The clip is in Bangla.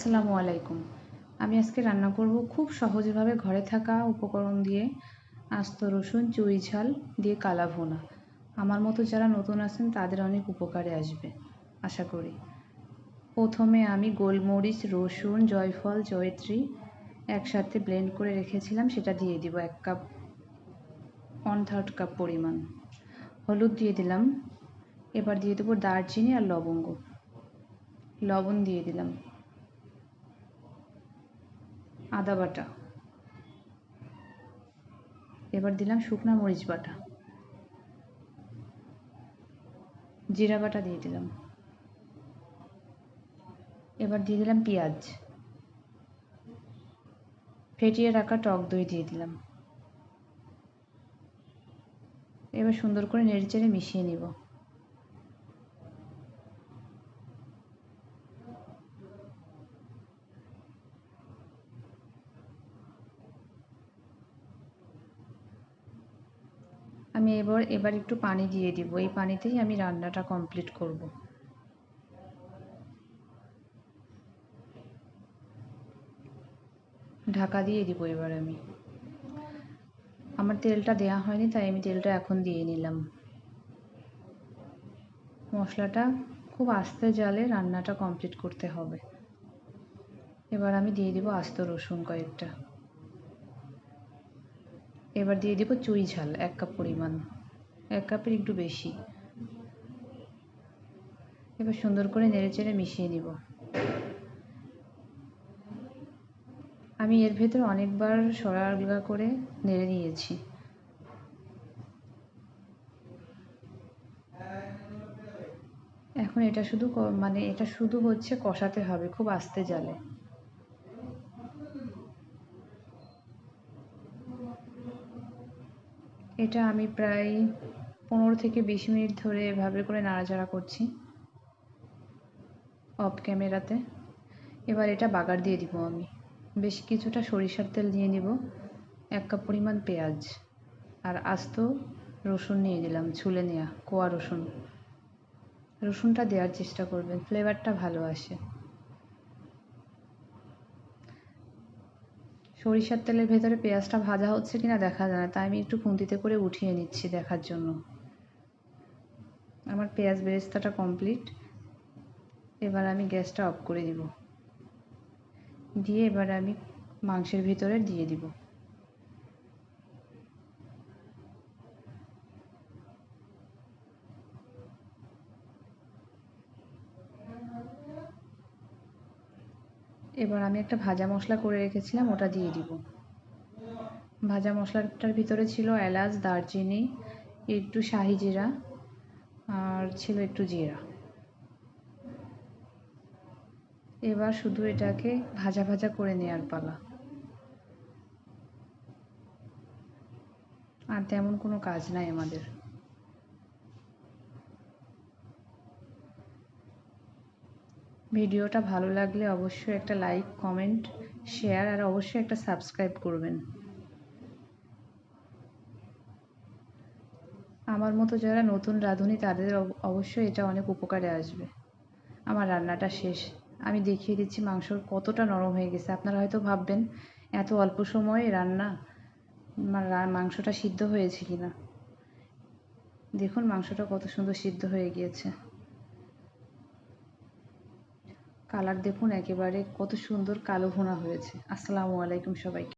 আসসালামু আলাইকুম। আমি আজকে রান্না করব খুব সহজভাবে ঘরে থাকা উপকরণ দিয়ে আস্ত রসুন, চুই ঝাল দিয়ে কালা ভুনা। আমার মতো যারা নতুন আছেন, তাদের অনেক উপকারে আসবে, আশা করি। প্রথমে আমি গোলমরিচ, রসুন, জয়ফল, জয়ত্রী একসাথে ব্লেন্ড করে রেখেছিলাম, সেটা দিয়ে দিব এক কাপ ওয়ান থার্ড কাপ পরিমাণ। হলুদ দিয়ে দিলাম। এবার দিয়ে দেবো দারচিনি আর লবঙ্গ। লবণ দিয়ে দিলাম। আদা বাটা। এবার দিলাম শুকনা মরিচ বাটা। জিরা বাটা দিয়ে দিলাম। এবার দিয়ে দিলাম পেঁয়াজ। ফেটিয়ে রাখা টক দই দিয়ে দিলাম। এবার সুন্দর করে নেড়েচেড়ে মিশিয়ে নিব। আমি এবার এবার একটু পানি দিয়ে দিব। এই পানিতেই আমি রান্নাটা কমপ্লিট করব। ঢাকা দিয়ে দিব এবার আমি। আমার তেলটা দেয়া হয়নি, তাই আমি তেলটা এখন দিয়ে নিলাম। মশলাটা খুব আস্তে জালে রান্নাটা কমপ্লিট করতে হবে। এবার আমি দিয়ে দিব আস্ত রসুন কয়েকটা। এবার দিয়ে দেবো চুই ঝাল, এক কাপ পরিমাণ। এক কাপের একটু বেশি। এবার সুন্দর করে নেড়ে চেড়ে মিশিয়ে নিব। আমি এর ভেতর অনেকবার সরাগা করে নেড়ে নিয়েছি। এখন এটা শুধু মানে এটা শুধু হচ্ছে কষাতে হবে, খুব আস্তে জালে। এটা আমি প্রায় পনেরো থেকে বিশ মিনিট ধরে এভাবে করে নাড়াচাড়া করছি অফ ক্যামেরাতে এবার এটা বাগার দিয়ে দিব আমি। বেশ কিছুটা সরিষার তেল নিয়ে নিব, এক কাপ পরিমাণ পেঁয়াজ আর আস্ত রসুন নিয়ে নিলাম, ছুলে নেওয়া কোয়া রসুন। রসুনটা দেওয়ার চেষ্টা করবেন ফ্লেভারটা ভালো আসে। সরিষার তেলের ভেতরে পেঁয়াজটা ভাজা হচ্ছে কিনা দেখা যায় না। তাই আমি একটু খুন্তিতে করে উঠিয়ে নিচ্ছি দেখার জন্য। আমার পেঁয়াজ বেরেস্তাটা কমপ্লিট। এবার আমি গ্যাসটা অফ করে দিব। দিয়ে এবার আমি মাংসের ভিতরে দিয়ে দিব। এবার আমি একটা ভাজা মশলা করে রেখেছিলাম, ওটা দিয়ে দিব। ভাজা মশলাটার ভিতরে ছিল এলাচ, দারচিনি, একটু শাহি জিরা, আর ছিল একটু জিরা। এবার শুধু এটাকে ভাজা ভাজা করে নেওয়ার পালা। আর তেমন কোনো কাজ নাই আমাদের। ভিডিওটা ভালো লাগলে অবশ্যই একটা লাইক কমেন্ট শেয়ার আর অবশ্যই একটা সাবস্ক্রাইব করবেন। আমার মতো যারা নতুন রাঁধুনি, তাদের অবশ্যই এটা অনেক উপকারে আসবে। আমার রান্নাটা শেষ। আমি দেখিয়ে দিচ্ছি মাংস কতটা নরম হয়ে গেছে। আপনারা হয়তো ভাববেন, এত অল্প সময়ে রান্না মাংসটা সিদ্ধ হয়েছে কিনা। দেখুন মাংসটা কত সুন্দর সিদ্ধ হয়ে গিয়েছে। কালার দেখুন একেবারে কত সুন্দর কালো ঘোনা হয়েছে। আসসালামু আলাইকুম সবাইকে।